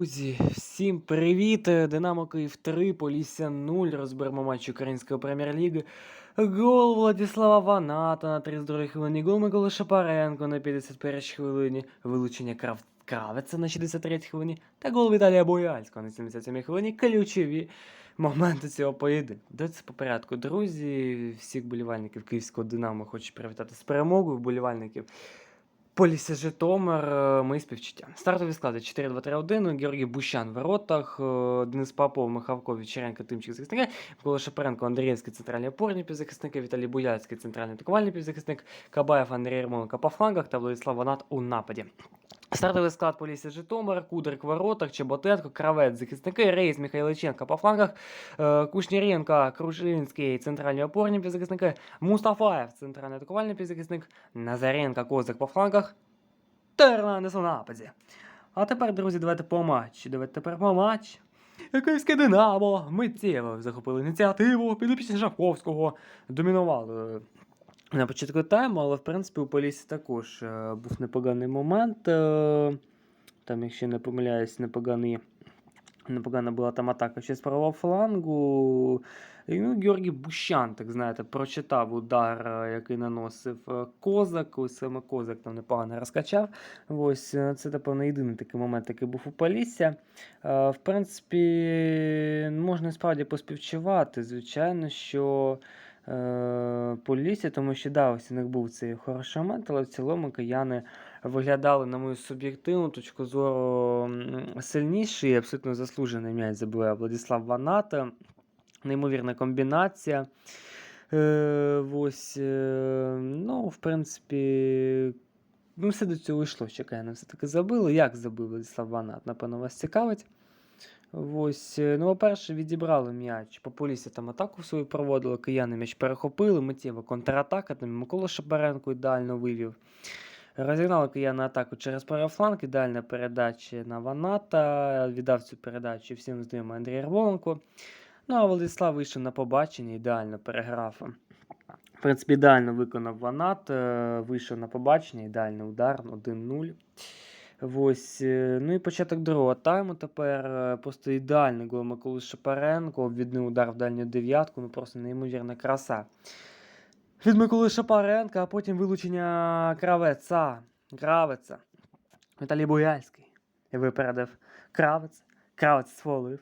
Друзі, всім привіт! Динамо Київ 3, Полісся 0. Розберемо матч Української прем'єр-ліги. Гол Владислава Ваната на 32 хвилині. Гол Миколи Шапаренко на 51 хвилині. Вилучення Крав... Кравеца на 63 хвилині. Та гол Віталія Бояльського на 77 хвилині. Ключові моменти цього поєдинку. Давайте по порядку. Друзі, всіх болівальників Київського Динамо хочу привітати з перемогою. Вболівальників Полісся Житомир, е, мої співчуття. Стартові склади 4-2-3-1, Георгій Бущан в воротах, е, Денис Попов, Михавко, Вічеренко, Тимчик захисник, Микола Шапаренко, Андрієвський центральний опорний півзахисник, Віталій Буяцький, центральний атакувальний півзахисник, Кабаєв, Андрій Ермоленко по флангах та Владислав Ванат у нападі. Стартовий склад Полісся Житомир, Кудрик в воротах, Чеботенко, Кравець, захисники, Рейс, Михайличенко по флангах, е, Кушніренко, Крушинський, центральні опорні півзахисники, Мустафаєв, центральний атакувальний півзахисник, Назаренко, Козак по флангах, та Ернандес у нападі. А тепер, друзі, давайте по матчі. Давайте тепер по матчі. Київське Динамо миттєво захопили ініціативу, підопічні Шавковського домінували на початку тайму, але в принципі у Полісі також е, був непоганий момент. е, Там, якщо не помиляюсь, непоганий. Непогана була там атака ще з правого флангу. І, ну, Георгій Бущан, так знаєте, прочитав удар, е, який наносив Козак. Ось саме Козак там непогано розкачав. Ось це, напевно, єдиний такий момент, який був у Полісся. В принципі, можна справді поспівчувати. Звичайно, що е, Полісся, тому що да, ось у них був цей хороший момент, але в цілому кияни виглядали, на мою суб'єктивну точку зору, сильніші і абсолютно заслужений м'яч забиває Владислав Ваната. Неймовірна комбінація. Е, ось, е, ну, в принципі, ну, все до цього йшло, що кияни все-таки забили. Як забив Владислав Ванат? Напевно, вас цікавить. Ось, е, ну, по-перше, відібрали м'яч. По там атаку свою проводили, кияни м'яч перехопили, миттєво контратака, там Микола Шапаренко ідеально вивів. Розігнали кияни атаку через правий фланг, ідеальна передача на Ваната. Віддав цю передачу всім знайомий Андрій Ярмоленко. Ну, а Владислав вийшов на побачення, ідеально переграв. В принципі, ідеально виконав Ванат, е, вийшов на побачення, ідеальний удар 1-0. Ось, е, ну і початок другого тайму тепер е, просто ідеальний гол Миколи Шапаренко, обвідний удар в дальню дев'ятку, ну просто неймовірна краса. Від Миколи Шапаренка, а потім вилучення кравеця. Кравеця. Віталій Бояльський випередив кравець. Кравець свалив.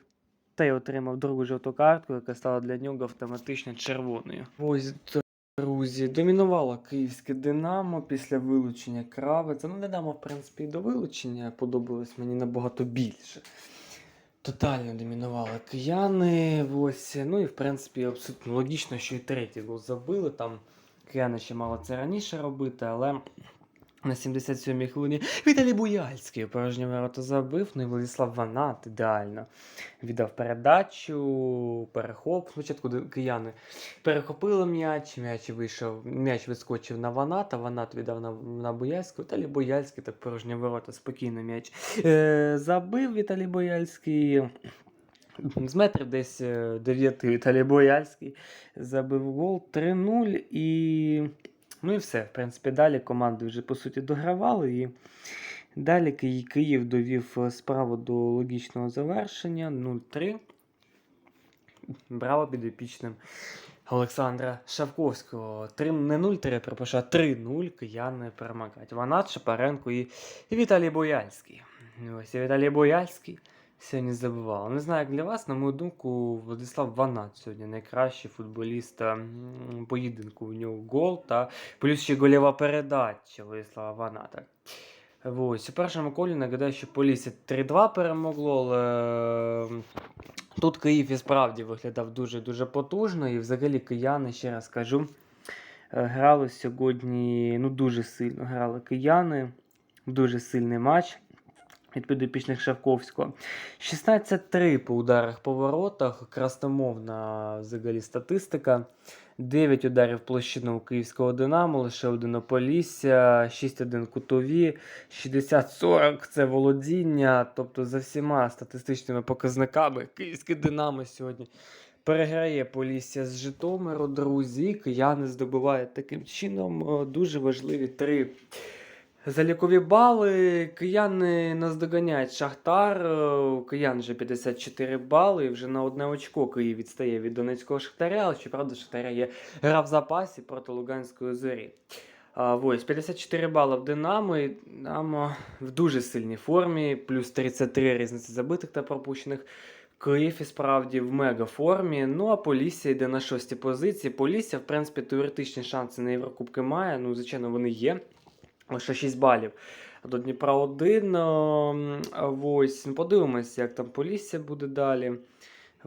Та й отримав другу жовту картку, яка стала для нього автоматично червоною. Ось, друзі, домінувало київське Динамо після вилучення кравиця. Ну, Динамо, в принципі, і до вилучення подобалось мені набагато більше. Тотально домінували кияни. Ось. Ну і в принципі абсолютно логічно, що і третій забили. Там кияни ще мало це раніше робити, але на 77-й хвилині Віталій Буяльський порожні ворота забив. Ну і Владислав Ванат ідеально віддав передачу, перехоп. Спочатку кияни перехопили м'яч, м'яч вийшов, м'яч вискочив на Ваната, Ванат віддав на, на Бояльського. Віталій Бояльський так порожні ворота, спокійно м'яч е, забив Віталій Бояльський. З метрів десь е, 9 Віталій Бояльський забив гол 3-0 і. Ну і все. В принципі, далі команди вже по суті догравали. І далі Ки- Київ довів е, справу до логічного завершення 0-3. Браво підопічним Олександра Шавковського. 3, не 0-3, перепрошую, 3-0 кияни перемагають. Ванат, Шапаренко і Віталій Бояльський. Ось і Віталій Бояльський сьогодні забивав. Не знаю, як для вас, на мою думку, Владислав Ванат сьогодні найкращий футболіст поєдинку. У нього гол та плюс ще гольова передача Владислава Ваната. Ось, у першому колі нагадаю, що Полісся 3-2 перемогло, але тут Київ і справді виглядав дуже-дуже потужно. І взагалі кияни, ще раз кажу, е, грали сьогодні ну, дуже сильно. Грали кияни. Дуже сильний матч від підопічних Шавковського. 16-3 по ударах по воротах, красномовна взагалі статистика. 9 ударів площину у київського Динамо, лише один Полісся, 6-1 кутові, 60-40 це володіння. Тобто за всіма статистичними показниками київське Динамо сьогодні переграє Полісся з Житомиру, друзі. Кияни здобувають таким чином е, дуже важливі три Залікові бали. Кияни наздоганяють Шахтар. е, Киян вже 54 бали. і Вже на одне очко Київ відстає від Донецького Шахтаря. Але щоправда, Шахтаря є гра в запасі проти Луганської зорі. А, ось 54 бали в Динамо. І Динамо в дуже сильній формі. Плюс 33 різниці забитих та пропущених. Київ і справді в мега формі. Ну а Полісся йде на шостій позиції. Полісся, в принципі, теоретичні шанси на Єврокубки має. Ну, звичайно, вони є. Лише 6 балів. До Дніпра 1. ем, Ось, ну, подивимось, як там Полісся буде далі.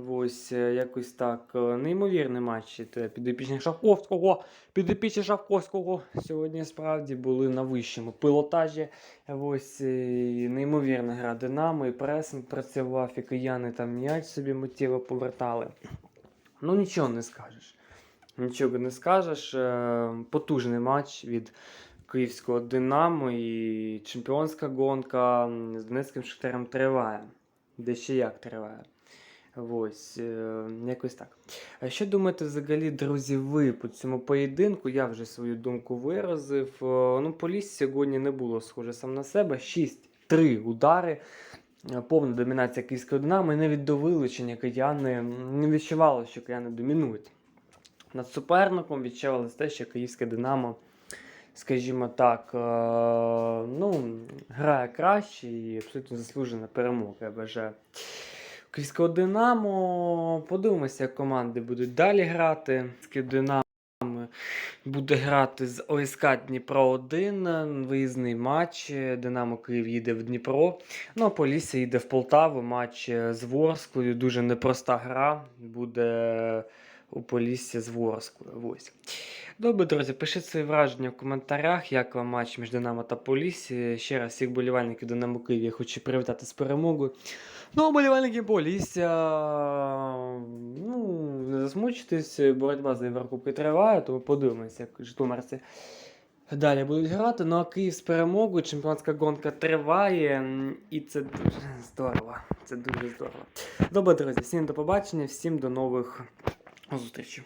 Ось, е, якось так. е, Неймовірний матч від підопічних Шавковського. Підопічні Шавковського сьогодні справді були на вищому пілотажі. Ось, і неймовірна гра Динамо, і пресинг працював, і кияни там м'яч собі миттєво повертали. Ну, нічого не скажеш. Нічого не скажеш. Е, Потужний матч від київського Динамо і чемпіонська гонка з Донецьким Шахтарем триває. Де ще як триває. Ось, е, якось так. А що думаєте взагалі, друзі, ви по цьому поєдинку? Я вже свою думку виразив. Е, Ну, Поліс сьогодні не було схоже сам на себе. 6-3 удари. Е, Повна домінація київського Динамо, і навіть до вилучення кияни не відчували, що кияни домінують. Над суперником відчувалося те, що київське Динамо, скажімо так, е, ну, грає краще і абсолютно заслужена перемога, я вважаю. Київського Динамо. Подивимося, як команди будуть далі грати. Динамо буде грати з ОСК Дніпро 1. Виїзний матч. Динамо Київ їде в Дніпро. Ну, а Полісся їде в Полтаву. Матч з Ворсклою. Дуже непроста гра. Буде у Полісся з Ворсклою. Ось. Добре, друзі, пишіть свої враження в коментарях, як вам матч між Динамо та Поліссі. Ще раз всіх болівальників Динамо Київ я хочу привітати з перемогою. Ну, а болівальники Полісся, ну, не засмучуйтесь, боротьба за Єврокубки триває, тому подивимося, як житомирці далі будуть грати. Ну а Київ з перемогою, чемпіонська гонка триває, і це дуже здорово. Це дуже здорово. Добре, друзі, всім до побачення, всім до нових зустрічей.